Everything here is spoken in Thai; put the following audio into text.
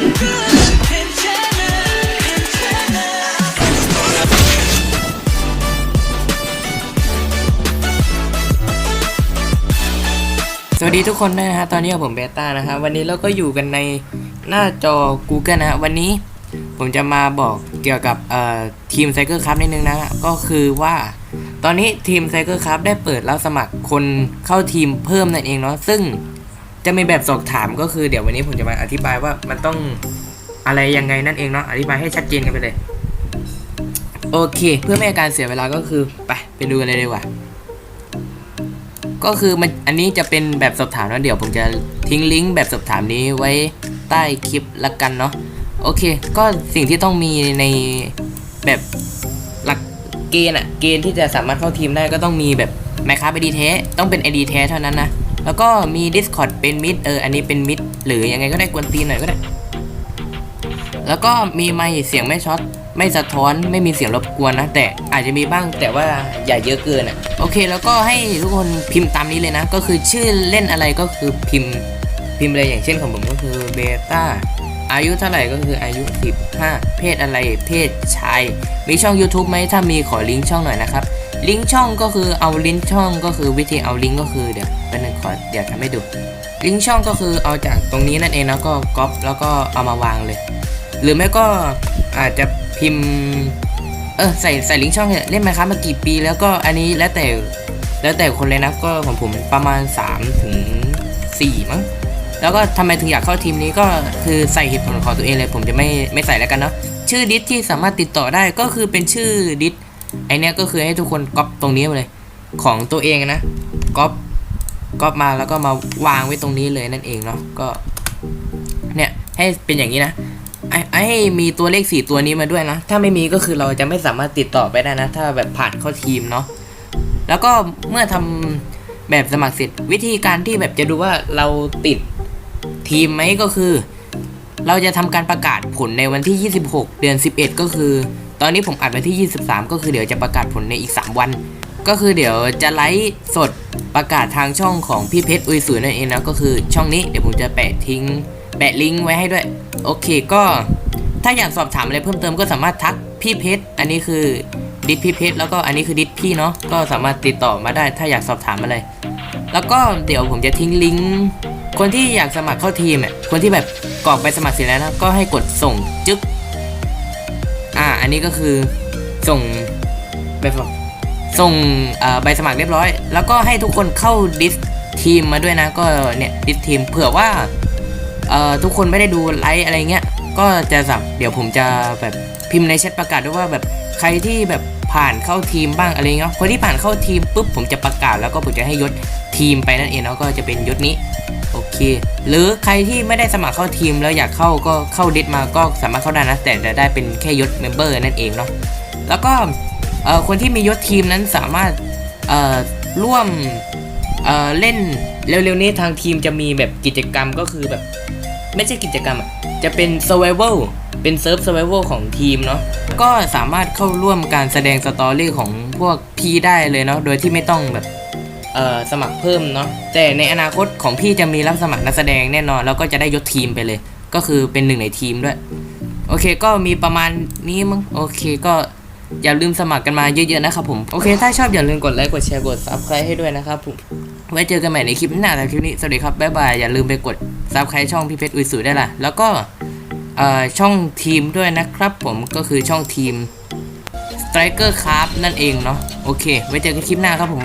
สวัสดีทุกคนด้วยนะฮะ ตอนนี้ผมเบต้านะฮะ วันนี้เราก็อยู่กันในหน้าจอ Google นะฮะ วันนี้ผมจะมาบอกเกี่ยวกับทีมไซเคิลคัพนิดนึงนะฮะ ก็คือว่า ตอนนี้ทีมไซเคิลคัพได้เปิดรับสมัครคนเข้าทีมเพิ่มนั่นเองเนาะ ซึ่ง จะมีแบบสอบถามก็คือเดี๋ยววันนี้ผมจะมาอธิบายว่ามันต้องอะไรยังไงนั่นเองเนาะอธิบายให้ชัดเจนกันไปเลย โอเค เพื่อไม่ให้การเสียเวลาก็คือไปไปดูกันเลยดีกว่า ก็คือมันอันนี้จะเป็นแบบสอบถามแล้วเดี๋ยวผมจะทิ้งลิงก์แบบสอบถามนี้ไว้ใต้คลิปละกันเนาะโอเค ก็สิ่งที่ต้องมีในแบบหลักเกณฑ์อะเกณฑ์ที่จะสามารถเข้าทีมได้ก็ต้องมีแบบไมค้าไอดีแท้ต้องเป็นไอดีแท้เท่านั้นนะ แล้วก็มี Discord เป็นมิดเอออันนี้เป็นมิดหรือยังไงก็ได้กวนตีนหน่อยก็ได้ แล้วก็มีไมค์เสียงไม่ช็อตไม่สะท้อนไม่มีเสียงรบกวนนะ แต่อาจจะมีบ้างแต่ว่าอย่าเยอะเกินอะโอเค แล้วก็ให้ทุกคนพิมพ์ตามนี้เลยนะ ก็คือชื่อเล่นอะไรก็คือพิมพ์พิมพ์เลยอย่างเช่นของผมก็คือเบต้าอายุเท่าไหร่ก็คืออายุ 15 เพศอะไรเพศชาย มีช่อง YouTube ไหมถ้ามีขอลิงก์ช่องหน่อยนะครับ ลิงก์ช่องก็คือเอาลิงก์ช่องก็คือวิธีเอาลิงก์ก็คือเดี๋ยว ขอเดี๋ยวทำให้ดู ลิงก์ช่องก็คือเอาจากตรงนี้นั่นเองแล้วก็ก๊อปแล้วก็เอามาวางเลย หรือไม่ก็อาจจะพิมพ์ เออใส่ใส่ลิงก์ช่องเนี่ยเล่นไหมครับมากี่ปีแล้วก็อันนี้แล้วแต่แล้วแต่คนเลยนะก็ของผมประมาณ3ถึง4มั้งแล้วก็ทำไมถึงอยากเข้าทีมนี้ก็คือใส่เหตุผลของตัวเองเลย ผมจะไม่ไม่ใส่แล้วกันเนาะชื่อดิสที่สามารถติดต่อได้ก็คือเป็นชื่อดิสไอเนี้ยก็คือให้ทุกคนก๊อปตรงนี้มาเลย ของตัวเองนะก๊อป ก๊อปมาแล้วก็มาวางไว้ตรงนี้เลยนั่นเองเนาะก็เนี่ยให้เป็นอย่างนี้นะไอ้ไอมีตัวเลขสี่ตัวนี้มาด้วยนะ ถ้าไม่มีก็คือเราจะไม่สามารถติดต่อไปได้นะ ถ้าแบบผ่านเข้าทีมเนาะแล้วก็เมื่อทำแบบสมัครเสร็จวิธีการที่แบบจะดูว่าเราติดทีมไหมก็คือ เราจะทำการประกาศผลในวันที่ 26 เดือน 11 ก็คือ ตอนนี้ผมอัดวันที่ 23 ก็คือเดี๋ยวจะประกาศผลในอีก 3 วัน ก็คือเดี๋ยวจะไลฟ์สดประกาศทางช่องของพี่เพชรอุยสุยนั่นเองนะก็คือช่องนี้เดี๋ยวผมจะแปะทิ้งแปะลิงก์ไว้ให้ด้วย โอเคก็ถ้าอยากสอบถามอะไรเพิ่มเติมก็สามารถทักพี่เพชรอันนี้คือดิสพี่เพชรแล้วก็อันนี้คือดิสพี่เนาะก็สามารถติดต่อมาได้ถ้าอยากสอบถามอะไร แล้วก็เดี๋ยวผมจะทิ้งลิงก์คนที่อยากสมัครเข้าทีมอะคนที่แบบกรอกไปสมัครเสร็จแล้วนะก็ให้กดส่งจึ๊กอ่าอันนี้ก็คือส่งไปฝ ส่งใบสมัครเรียบร้อย แล้วก็ให้ทุกคนเข้าดิสทีมมาด้วยนะ ก็เนี่ยดิสทีมเผื่อว่าทุกคนไม่ได้ดูไลฟ์อะไรเงี้ย ก็จะสับเดี๋ยวผมจะแบบพิมพ์ในแชทประกาศด้วยว่าแบบใครที่แบบผ่านเข้าทีมบ้างอะไรเงี้ยคนที่ผ่านเข้าทีมปุ๊บผมจะประกาศแล้วก็ผมจะให้ยศทีมไปนั่นเองแล้วก็จะเป็นยศนี้โอเค หรือใครที่ไม่ได้สมัครเข้าทีมแล้วอยากเข้าก็เข้าดิสมาก็สามารถเข้าได้นะแต่จะได้เป็นแค่ยศเมมเบอร์นั่นเองเนาะแล้วก็ คนที่มียศทีมนั้นสามารถร่วมเเล่นเร็วๆนี้ทางทีมจะมีแบบกิจกรรมก็คือแบบ ไม่ใช่กิจกรรมจะเป็น survival เป็นเซิร์ฟ survival ของทีมเนาะก็สามารถเข้าร่วมการแสดงสตอรี่ของพวกพี่ได้เลยเนาะโดยที่ไม่ต้องแบบสมัครเพิ่มเนาะแต่ในอนาคตของพี่จะมีรับสมัครนักแสดงแน่นอนแล้วก็จะได้ยศทีมไปเลย ก็คือเป็นหนึ่งในทีมด้วย โอเคก็มีประมาณนี้มั้งโอเคก็ อย่าลืมสมัครกันมาเยอะๆนะครับผมโอเคถ้าชอบอย่าลืมกดไลค์กดแชร์กด subscribe ให้ด้วยนะครับผมไว้เจอกันใหม่ในคลิปหน้าแต่คลิปนี้สวัสดีครับบ๊ายบายอย่าลืมไปกด subscribe ช่องพี่เพชรอุยสุได้ละแล้วก็ช่องทีมด้วยนะครับผมก็คือช่องทีม Striker Craft นั่นเองเนาะโอเค ไว้เจอกันคลิปหน้าครับผม